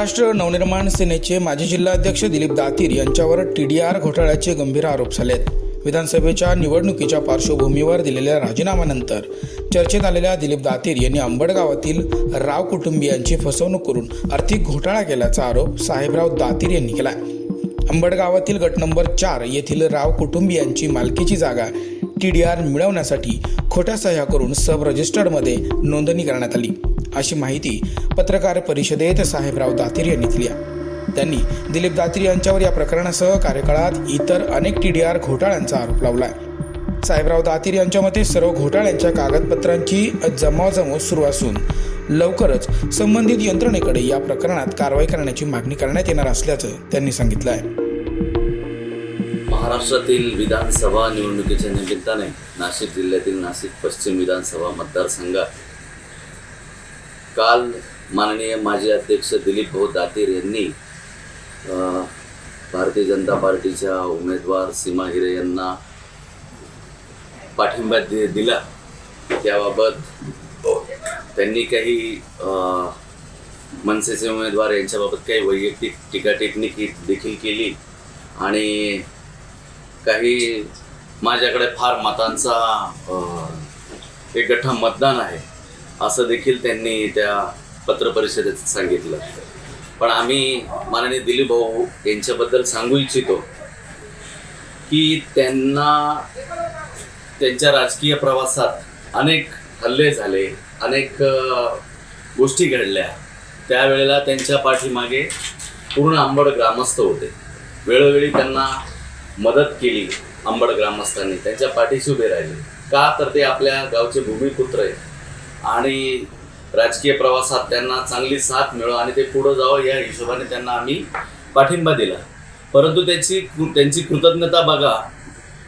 महाराष्ट्र नवनिर्माण सेनेचे माजी जिल्हाध्यक्ष दिलीप दातीर यांच्यावर टी डी आर घोटाळ्याचे गंभीर आरोप झालेत. विधानसभेच्या निवडणुकीच्या पार्श्वभूमीवर दिलेल्या राजीनाम्यानंतर चर्चेत आलेल्या दिलीप दातीर यांनी आंबडगावातील राव कुटुंबियांची फसवणूक करून आर्थिक घोटाळा केल्याचा आरोप साहेबराव दातीर यांनी केला आंबडगावातील गट नंबर चार येथील राव कुटुंबियांची मालकीची जागा टी डी आर मिळवण्यासाठी खोट्या सह्या करून सब रजिस्टर्डमध्ये नोंदणी करण्यात आली. अशी माहिती पत्रकार परिषदेत साहेबराव दातीर यांनी दिली आहे. त्यांनी दिलीप दातीर यांच्यावर या प्रकरणासह कार्यकाळात इतर अनेक टी डी आर घोटाळ्यांचा आरोप लावला आहे साहेबराव दातीर यांच्या मते सर्व घोटाळ्यांच्या कागदपत्रांची जमावजमाव सुरू असून लवकरच संबंधित यंत्रणेकडे या प्रकरणात कारवाई करण्याची मागणी करण्यात येणार असल्याचं त्यांनी सांगितलं आहे महाराष्ट्रातील विधानसभा निवडणुकीच्या निमित्ताने नाशिक जिल्ह्यातील नाशिक पश्चिम विधानसभा मतदारसंघात काल माननीय माजी अध्यक्ष दिलीप भाऊ दातीर यांनी भारतीय जनता पार्टीच्या उमेदवार सीमा हिरे यांना पाठिंबा दि दिला. त्याबाबत त्यांनी काही मनसेचे उमेदवार यांच्याबाबत काही वैयक्तिक टीका ही देखील केली आणि काही माझ्याकडे फार मतांचा एक गठ्ठा मतदान आहे. असं देखील त्यांनी त्या पत्रपरिषदेत सांगितलं. पण आम्ही माननीय दिलीप भाऊ यांच्याबद्दल सांगू इच्छितो की त्यांना त्यांच्या राजकीय प्रवासात अनेक हल्ले झाले अनेक गोष्टी घडल्या. त्यावेळेला त्यांच्या पाठीमागे पूर्ण आंबड ग्रामस्थ होते. वेळोवेळी त्यांना मदत केली आंबड ग्रामस्थांनी. त्यांच्या पाठीशी उभे राहिले. का तर ते आपल्या गावचे भूमिपुत्र आहेत. आणि राजकीय प्रवासात त्यांना चांगली साथ मिळो आणि ते पुढं जावं या हिशोबाने त्यांना आम्ही पाठिंबा दिला. परंतु त्याची त्यांची कृतज्ञता बघा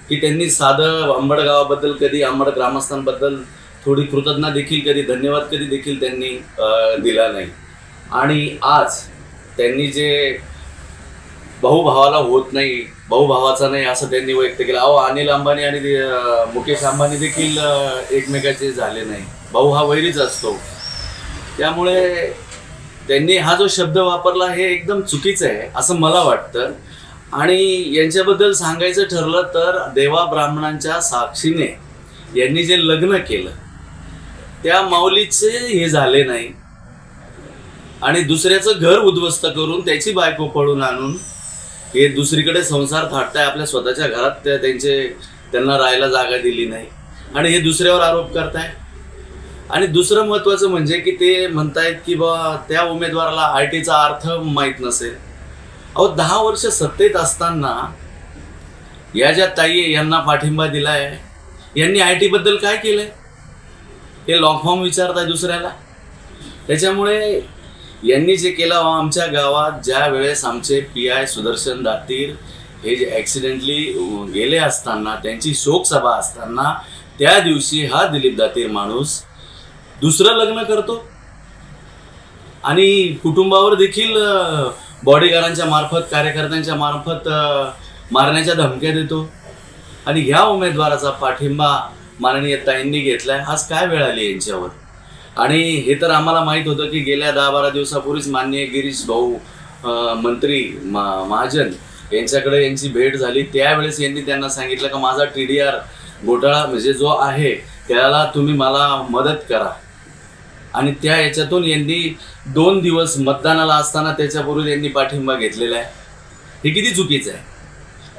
की त्यांनी साधं आंबड गावाबद्दल कधी आंबड ग्रामस्थांबद्दल थोडी कृतज्ञता देखील कधी धन्यवाद कधी देखील त्यांनी दिला नाही. आणि आज त्यांनी जे भाऊ भावाला होत नाही भाऊ भावाचा नाही असं त्यांनी व्यक्त केलं. अहो अनिल अंबानी आणि मुकेश अंबानी देखील एकमेकाचे झाले नाही. भाऊ हा वैरीच असतो. त्यामुळे त्यांनी हा जो शब्द वापरला हे एकदम चुकीचं आहे असं मला वाटतं. आणि यांच्याबद्दल सांगायचं ठरलं तर देवा ब्राह्मणांच्या साक्षीने यांनी जे लग्न केलं त्या माऊलीचे हे झाले नाही. आणि दुसऱ्याचं घर उद्ध्वस्त करून त्याची बायको पळून आणून हे दुसरीकडे संसार थाटताय आपल्या स्वतःच्या घरात त्या त्यांचे त्यांना राहायला जागा दिली नाही. आणि हे दुसऱ्यावर आरोप करताय. आणि दुसरं महत्त्वाचं म्हणजे की ते म्हणतायत की बा त्या उमेदवाराला आय टीचा अर्थ माहीत नसेल. अहो दहा वर्ष सत्तेत असताना या ज्या ताई यांना पाठिंबा दिलाय. यांनी आय टीबद्दल काय केलंय? हे लॉंग फॉर्म विचारताय दुसऱ्याला. त्याच्यामुळे यांनी जे केलं हो आमच्या गावात ज्या वेळेस आमचे पी आय सुदर्शन दातीर हे जे ॲक्सिडेंटली गेले असताना त्यांची शोकसभा असताना त्या दिवशी हा दिलीप दातीर माणूस दुसरं लग्न करतो. आणि कुटुंबावर देखील बॉडीगार्डांच्या मार्फत कार्यकर्त्यांच्या मार्फत मारण्याच्या धमक्या देतो. आणि ह्या उमेदवाराचा पाठिंबा माननीय ताईंनी घेतलाय. आज काय वेळ आली यांच्यावर? आणि हे तर आम्हाला माहीत होतं की गेल्या दहा बारा दिवसापूर्वीच माननीय गिरीश भाऊ मंत्री मा महाजन यांच्याकडे यांची भेट झाली. त्यावेळेस यांनी त्यांना सांगितलं का माझा टी डी आर घोटाळा म्हणजे जो आहे त्याला तुम्ही मला मदत करा. आणि त्या याच्यातून यांनी दोन दिवस मतदानाला असताना त्याच्यापूर्वी यांनी पाठिंबा घेतलेला आहे. हे किती चुकीचं आहे?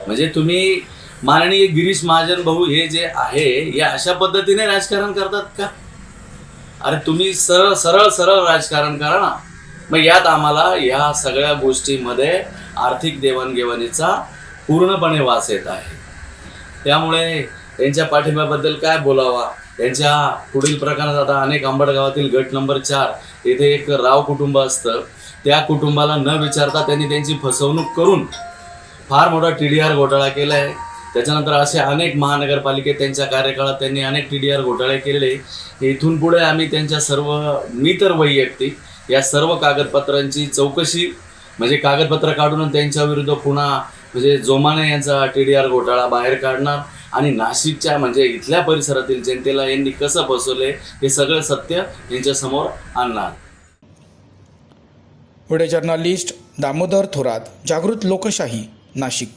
म्हणजे तुम्ही माननीय गिरीश महाजन भाऊ हे जे आहे या अशा पद्धतीने राजकारण करतात का? अरे तुम्ही सरळ सरळ सरळ राजकारण करा ना. मग यात आम्हाला ह्या सगळ्या गोष्टीमध्ये आर्थिक देवाणघेवाणीचा पूर्णपणे वास येत आहे. त्यामुळे त्यांच्या पाठिंब्याबद्दल काय बोलावा? त्यांच्या पुढील प्रकारात आता अनेक आंबड गावातील गट नंबर चार येथे एक राव कुटुंब असतं. त्या कुटुंबाला न विचारता त्यांनी त्यांची फसवणूक करून फार मोठा टी डी आर घोटाळा केला आहे त्याच्यानंतर असे अनेक महानगरपालिकेत त्यांच्या कार्यकाळात त्यांनी अनेक टी डी आर घोटाळे केलेले. इथून पुढे आम्ही त्यांच्या सर्व मी तर वैयक्तिक या सर्व कागदपत्रांची चौकशी म्हणजे कागदपत्र काढून त्यांच्या विरुद्ध पुन्हा म्हणजे जोमाने यांचा टी डी आर घोटाळा बाहेर काढणार आणि नाशिकच्या म्हणजे इथल्या परिसरातील जनतेला यांनी कसं बसवले हे सगळं सत्य यांच्यासमोर आणणार. पुढे जर्नलिस्ट दामोदर थोरात जागृत लोकशाही नाशिक.